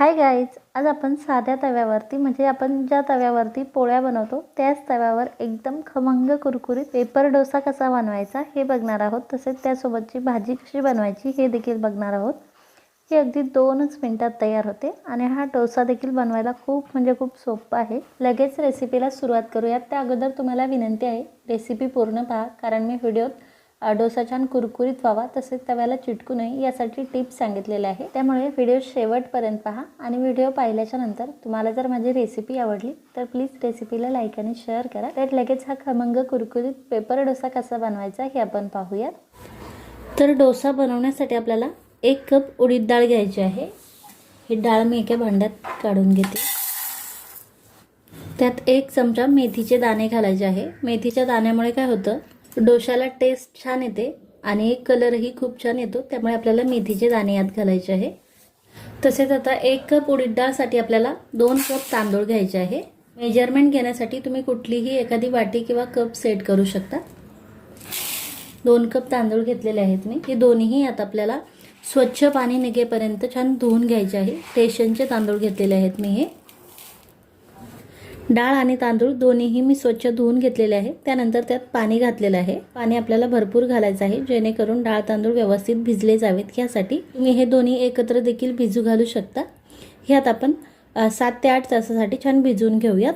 Hi guys आज आपण साध्या तव्यावरती म्हणजे आपण ज्या तव्यावरती पोळ्या बनवतो त्याच तव्यावर एकदम खमंग कुरकुरीत पेपर डोसा कसा बनवायचा हे बघणार आहोत. तसेच त्यासोबतची भाजी कशी बनवायची हे देखील बघणार आहोत. हे अगदी दोनच मिनटात तयार होते आणि हा डोसा देखील बनवायला खूप म्हणजे खूप सोपं आहे. लगेच रेसिपीला सुरुवात करूयात. त्या अगोदर तुम्हाला विनंती आहे रेसिपी पूर्ण पहा कारण मी व्हिडिओत डोसा छान कुरकुरीत व्हावा तसेच तव्याला चिटकू नये यासाठी टिप्स सांगितलेल्या आहे. त्यामुळे व्हिडिओ शेवटपर्यंत पहा आणि व्हिडिओ पाहिल्याच्या नंतर तुम्हाला जर माझी रेसिपी आवडली तर प्लीज रेसिपीला लाईक आणि शेअर करा. तर लगेच हा खमंग कुरकुरीत पेपर डोसा कसा बनवायचा हे आपण पाहूयात. तर डोसा बनवण्यासाठी आपल्याला एक कप उडीद डाळ घ्यायची आहे. ही डाळ मी एका भांड्यात काढून घेते. त्यात एक चमचा मेथीचे दाणे घालायचे आहे. मेथीच्या दाण्यामुळे काय होतं? डोशाला टेस्ट छान येते आणि कलरही खूप छान येतो त्यामुळे आपल्याला मेथीचे दाणे यात घालायचे आहे. तसेच आता एक कप उडीद डाळसाठी आपल्याला दोन कप तांदूळ घ्यायचे आहे. मेजरमेंट घेण्यासाठी तुम्ही कुठलीही एखादी वाटी किंवा कप सेट करू शकता. दोन कप तांदूळ घेतलेले आहेत मी. हे दोन्हीही आता आपल्याला स्वच्छ पाणी निघेपर्यंत छान धुवून घ्यायचे आहे. स्टेशनचे तांदूळ घेतलेले आहेत मी हे. डाळ आणि तांदूळ दोन्हीही मी स्वच्छ धुवून घेतलेले आहे. त्यानंतर त्यात पाणी घातलेलं आहे. पाणी आपल्याला भरपूर घालायचं आहे जेणेकरून डाळ तांदूळ व्यवस्थित भिजले जावेत यासाठी तुम्ही हे दोन्ही एकत्र देखील भिजू घालू शकता. ह्यात आपण सात ते आठ तासासाठी छान भिजवून घेऊयात.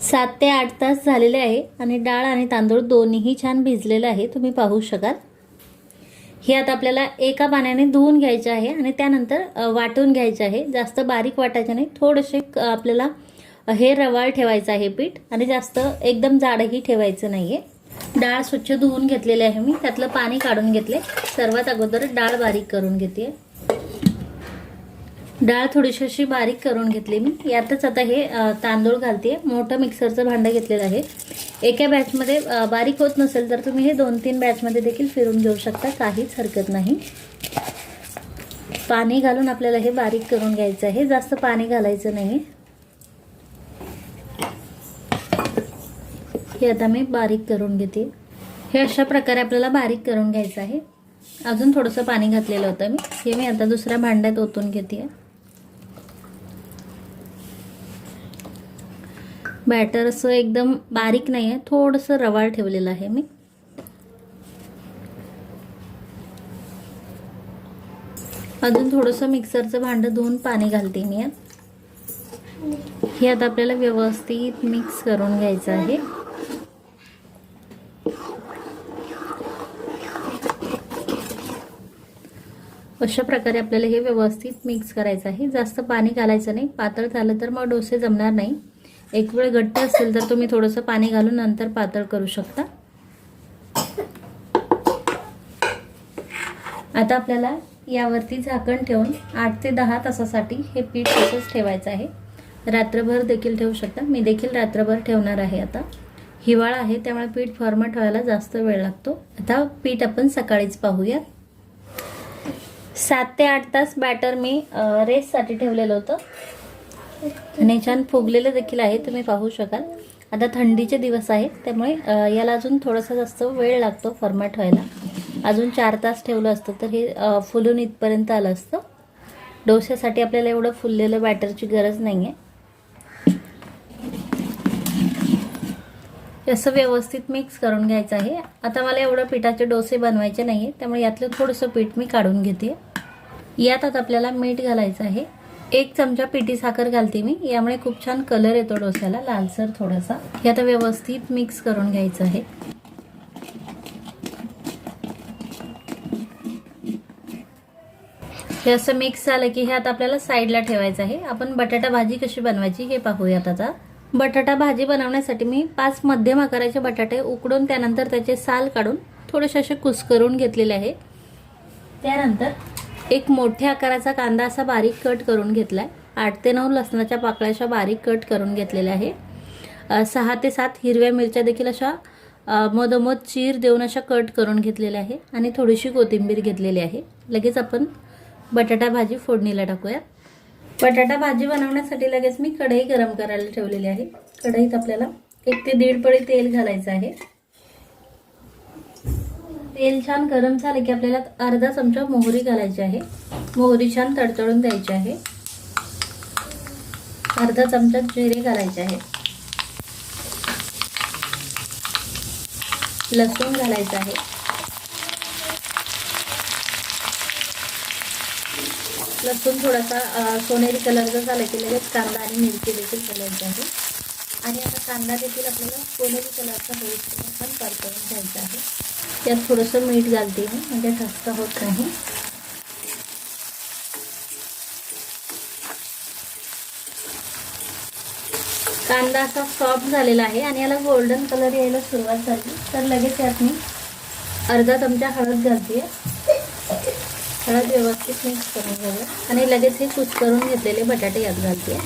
सात ते आठ तास झालेले आहे आणि डाळ आणि तांदूळ दोन्हीही छान भिजलेलं आहे तुम्ही पाहू शकाल. हे आता आपल्याला एका पाण्याने धुवून घ्यायचे आहे आणि त्यानंतर वाटून घ्यायचे आहे. जास्त बारीक वाटायचे नाही थोडेसे क- आपल्याला हे रवाळ ठेवायचं आहे पीठ आणि जास्त एकदम जाडही ठेवायचं नाहीये. डाळ स्वच्छ धुवून घेतलेले आहे मी. त्यातलं पाणी काढून घेतले सर्वात अगोदर डाळ बारीक करून घेते डाळ थोडीशी अशी बारीक करून घेतली मी. यातच आता हे तांदूळ घालते मोठं मिक्सरचं भांडं घेतलेलं आहे. एका बॅचमध्ये बारीक होत नसेल तर तुम्ही हे दोन तीन बॅचमध्ये देखील फिरून घेऊ शकता. काहीच हरकत नाही. पाणी घालून आपल्याला हे बारीक करून घ्यायचं आहे. जास्त पाणी घालायचं नाही आता मी बारीक करून घेते. हे अशा प्रकारे आपल्याला बारीक करून घ्यायचं आहे. अजून थोडंसं पाणी घातलेलं होतं मी. हे मी आता दुसऱ्या भांड्यात ओतून घेते. बॅटर असं एकदम बारीक नाही आहे थोडंसं रवाळ ठेवलेलं आहे मी. अजून थोडंसं मिक्सरचं भांडं धुवून पाणी घालते मी. यात हे आता आपल्याला व्यवस्थित मिक्स करून घ्यायचं आहे. अशा प्रकारे आपल्याला हे व्यवस्थित मिक्स करायचं आहे. जास्त पाणी घालायचं नाही. पातळ झालं तर मग डोसे जमणार नाही. एक वेळ घट्ट असेल तर तुम्ही थोडंसं पाणी घालून नंतर पातळ करू शकता. आता आपल्याला यावरती झाकण ठेवून आठ ते दहा तासासाठी हे पीठ तसंच ठेवायचं आहे. रात्रभर देखील ठेवू शकता. मी देखील रात्रभर ठेवणार आहे आता. हिवाळा आहे त्यामुळे पीठ फॉर्मट व्हायला जास्त वेळ लागतो. आता पीठ आपण सकाळीच पाहूया. सात ते आठ तास बॅटर मी रेससाठी ठेवलेलं होतं. आणि छान फुगलेलं देखील आहे तुम्ही पाहू शकाल. आता थंडीचे दिवस आहेत त्यामुळे याला अजून थोडासा जास्त वेळ लागतो फॉर्मॅट व्हायला अजून चार तास ठेवलं असतं तर हे फुलून इथपर्यंत आलं असतं. डोश्यासाठी आपल्याला एवढं फुललेलं बॅटरची गरज नाही आहे असं व्यवस्थित मिक्स करून घ्यायचं आहे. आता मला एवढं पिठाचे डोसे बनवायचे नाही आहे त्यामुळे यातलं थोडंसं पीठ मी काढून घेते. यात आता आपल्याला मीठ घालायचं आहे. एक चमचा पिठी साखर घालते मी यामुळे खूप छान कलर येतो डोस्याला लालसर थोडासा. हे आता व्यवस्थित मिक्स करून घ्यायचं आहे. हे असं मिक्स झालं की हे आता आपल्याला साईडला ठेवायचं आहे. आपण बटाटा भाजी कशी बनवायची हे पाहूयात आता. बटाटा भाजी बनवण्यासाठी मी पाच मध्यम आकाराचे बटाटे उकडून त्यानंतर त्याचे साल काढून थोडेसे असे कुस्करून घेतलेले आहे. त्यानंतर एक मोठ्या आकाराचा कांदा असा बारीक कट करून घेतला आहे आठ ते नऊ लसणाच्या पाकळ्याशा बारीक कट करून घेतलेल्या आहे. सहा ते सात हिरव्या मिरच्या देखील अशा मधोमध चीर देऊन अशा कट करून घेतलेल्या आहे आणि थोडीशी कोथिंबीर घेतलेली आहे. लगेच आपण बटाटा भाजी फोडणीला टाकूया. बटाटा भाजी बनवण्यासाठी लगेच मी कढई गरम करायला ठेवलेली आहे. कढईत आपल्याला एक ते दीड पळी तेल घालायचं आहे. तेल छान गरम झालं की आपल्याला अर्धा चमचा मोहरी घालायची आहे. मोहरी छान तडतडून द्यायची आहे. अर्धा चमचा जिरे घालायचे आहे. लसूण घालायचं आहे. लसूण थोडासा सोनेरी कलरचा झाला की लगेच कांदा आणि मिरची देखील घालायची आहे आणि आता कांदा देखील आपल्याला सोनेरी कलरचा होईल पण परतवून घ्यायचा आहे. त्यात थोडंसं मीठ घालते मी म्हणजे ठसका होत नाही. कांदा असा सॉफ्ट झालेला आहे आणि याला गोल्डन कलर यायला सुरुवात झाली. तर लगेच यात मी अर्धा चमचा हळद घालते. हळद व्यवस्थित मिक्स करून झालं आणि लगेच हे कुस्करून घेतलेले बटाटे यात घालते.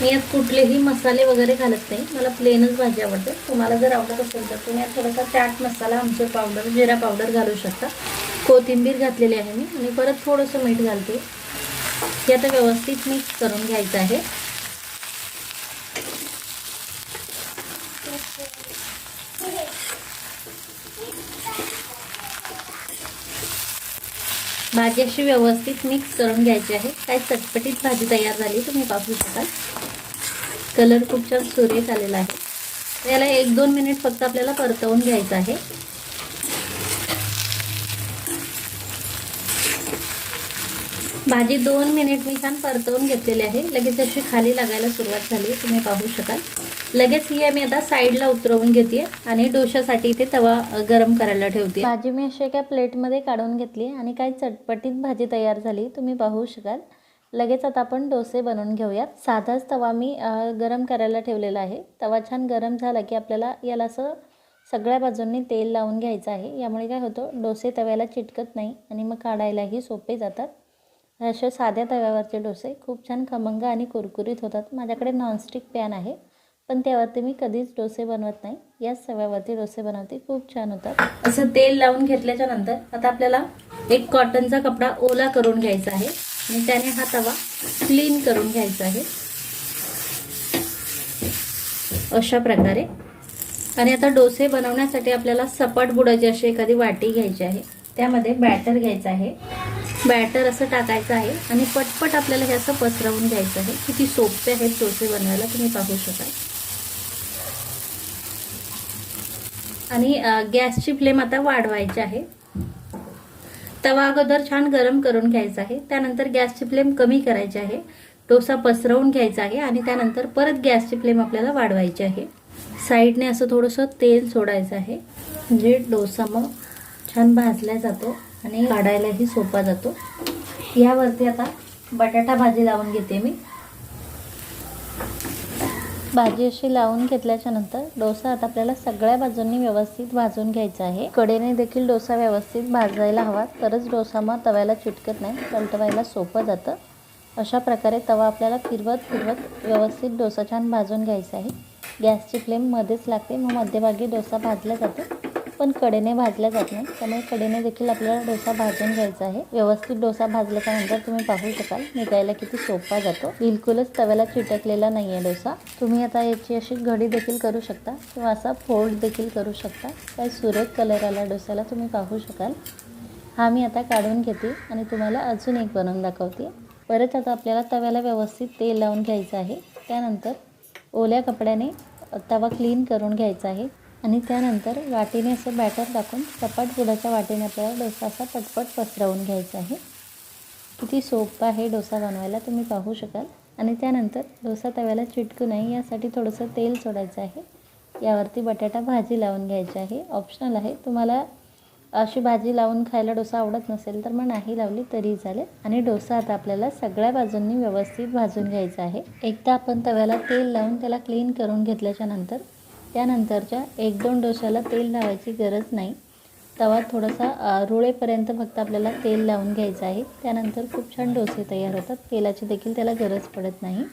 मी यात कुठलेही मसाले वगैरे घालत नाही. मला प्लेनच भाजी आवडते. तुम्हाला जर आवडत असेल तर तुम्ही यात थोडासा चाट मसाला आमचूर पावडर जिरा पावडर घालू शकता. कोथिंबीर घातलेली आहे मी. आणि परत थोडंसं मीठ घालते. हे आता व्यवस्थित मिक्स करून घ्यायचं आहे. भाजी अशी व्यवस्थित मिक्स करून घ्यायची आहे. काय चटपटीत भाजी तयार झाली तुम्ही पाहू शकाल कलर खूप छान सुरेख आलेला आहे. याला एक दोन मिनिट फक्त आपल्याला परतवून घ्यायचं आहे. भाजी दोन मिनिट मी छान परतवून घेतलेली आहे. लगेच अशी खाली लागायला सुरुवात झाली तुम्ही पाहू शकाल. लगेच ही मी आता साईडला उतरवून घेते आणि डोशासाठी इथे तवा गरम करायला ठेवते भाजी मी अशी एका प्लेटमध्ये काढून घेतली आणि काही चटपटीत भाजी तयार झाली तुम्ही पाहू शकाल. लगेच आता आपण डोसे बनवून घेऊयात. साधाच तवा मी गरम करायला ठेवलेला आहे. तवा छान गरम झाला की आपल्याला याला असं सगळ्या बाजूंनी तेल लावून घ्यायचं आहे. यामुळे काय होतं डोसे तव्याला चिटकत नाही आणि मग काढायलाही सोपे जातात. असे साध्या तव्यावरचे डोसे खूप छान खमंग आणि कुरकुरीत होतात. माझ्याकडे नॉनस्टिक पॅन आहे. पण त्यावरती मी कधीच डोसे बनवत नाही. याच तव्यावरती डोसे बनवते. खूप छान होतात. असं तेल लावून घेतल्याच्या नंतर आता आपल्याला एक कॉटनचा कपडा ओला करून घ्यायचा आहे. आणि त्याने हा तवा क्लीन करून घ्यायचा आहे. अशा प्रकारे. आणि आता डोसे बनवण्यासाठी आपल्याला सपाट बुडाची अशी एखादी वाटी घ्यायची आहे. त्यामध्ये बॅटर घ्यायचं आहे. बॅटर असं टाकायचं आहे. आणि पटपट आपल्याला हे असं पसरवून घ्यायचं आहे. किती सोपे आहेत डोसे बनवायला तुम्ही पाहू शकाल. आणि गॅसची फ्लेम आता वाढवायची आहे. तवा अगोदर छान गरम करून घ्यायचा आहे. त्यानंतर गॅसची फ्लेम कमी करायची आहे. डोसा पसरवून घ्यायचा आहे आणि त्यानंतर परत गॅसची फ्लेम आपल्याला वाढवायची आहे. साईडने असं थोडंसं तेल सोडायचं आहे. म्हणजे डोसा मग छान भाजला जातो आणि काढायलाही सोपा जातो. यावरती आता बटाटा भाजी लावून घेते मी. भाजी अशी लावून घेतल्याच्या नंतर डोसा आता आपल्याला सगळ्या बाजूंनी व्यवस्थित भाजून घ्यायचा आहे. कडेने देखील डोसा व्यवस्थित भाजायला हवा. तरच डोसा मग तव्याला चिटकत नाही पलटवायला सोपं जातं. अशा प्रकारे तवा आपल्याला फिरवत फिरवत व्यवस्थित डोसा छान भाजून घ्यायचा आहे. गॅसची फ्लेम मध्येच लागते मग मध्यभागी डोसा भाजला जातो. पण कडेने भाजल्या जात नाही. त्यामुळे कडेने देखील आपल्याला डोसा भाजून घ्यायचा आहे. व्यवस्थित डोसा भाजल्याच्या नंतर तुम्ही पाहू शकाल. निघायला किती सोपा जातो. बिलकुलच तव्याला चिटकलेला नाही आहे डोसा. तुम्ही आता याची अशी घडी देखील करू शकता किंवा असा फोल्ड देखील करू शकता. काय सुरेख कलर आला डोसाला तुम्ही पाहू शकाल. हा मी आता काढून घेते आणि तुम्हाला अजून एक बनवून दाखवते. परत आता आपल्याला तव्याला व्यवस्थित तेल लावून घ्यायचं आहे. त्यानंतर ओल्या कपड्याने तवा क्लीन करून घ्यायचा आहे. आणि त्यानंतर वाटीने असं बॅटर टाकून सपाट बुडाच्या वाटीने आपल्याला डोसा असा पटपट पसरवून घ्यायचा आहे. किती सोपं आहे डोसा बनवायला तुम्ही पाहू शकाल. आणि त्यानंतर डोसा तव्याला चिटकू नये यासाठी थोडंसं तेल सोडायचं आहे. यावरती बटाटा भाजी लावून घ्यायची आहे. ऑप्शनल आहे. तुम्हाला अशी भाजी लावून खायला डोसा आवडत नसेल तर मग नाही लावली तरी चालेल. आणि डोसा आता आपल्याला सगळ्या बाजूंनी व्यवस्थित भाजून घ्यायचा आहे. एकदा आपण तव्याला तेल लावून त्याला क्लीन करून घेतल्याच्या नंतर त्यानंतरच्या एक दोन डोशाला तेल लावायची गरज नाही. तवा थोडासा रुळेपर्यंत फक्त आपल्याला तेल लावून घ्यायचं आहे. त्यानंतर खूप छान डोसे तयार होतात. तेलाची देखील त्याला गरज पडत नाही.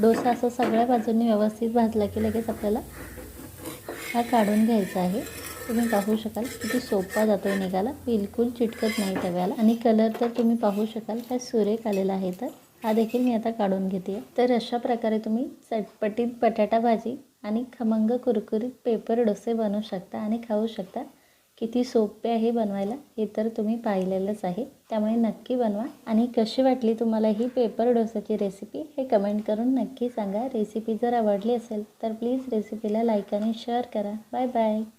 डोसा असं सगळ्या बाजूंनी व्यवस्थित भाजला की लगेच आपल्याला हा काढून घ्यायचा आहे. तुम्ही पाहू शकाल किती सोपा जातो निघाला बिलकुल चिटकत नाही तव्याला. आणि कलर तर तुम्ही पाहू शकाल. काय सुरेख आलेला आहे तर. हा देखील मी आता काढून घेते. तर अशा प्रकारे तुम्ही चटपटीत बटाटा भाजी आणि खमंग कुरकुरीत पेपर डोसे बनवू शकता आणि खाऊ शकता. किती सोपे आहे बनवायला हे तर तुम्ही पाहिलेलंच आहे. त्यामुळे नक्की बनवा. आणि कशी वाटली तुम्हाला ही पेपर डोसाची रेसिपी हे कमेंट करून नक्की सांगा. रेसिपी जर आवडली असेल तर प्लीज रेसिपीला लाईक आणि शेअर करा. Bye bye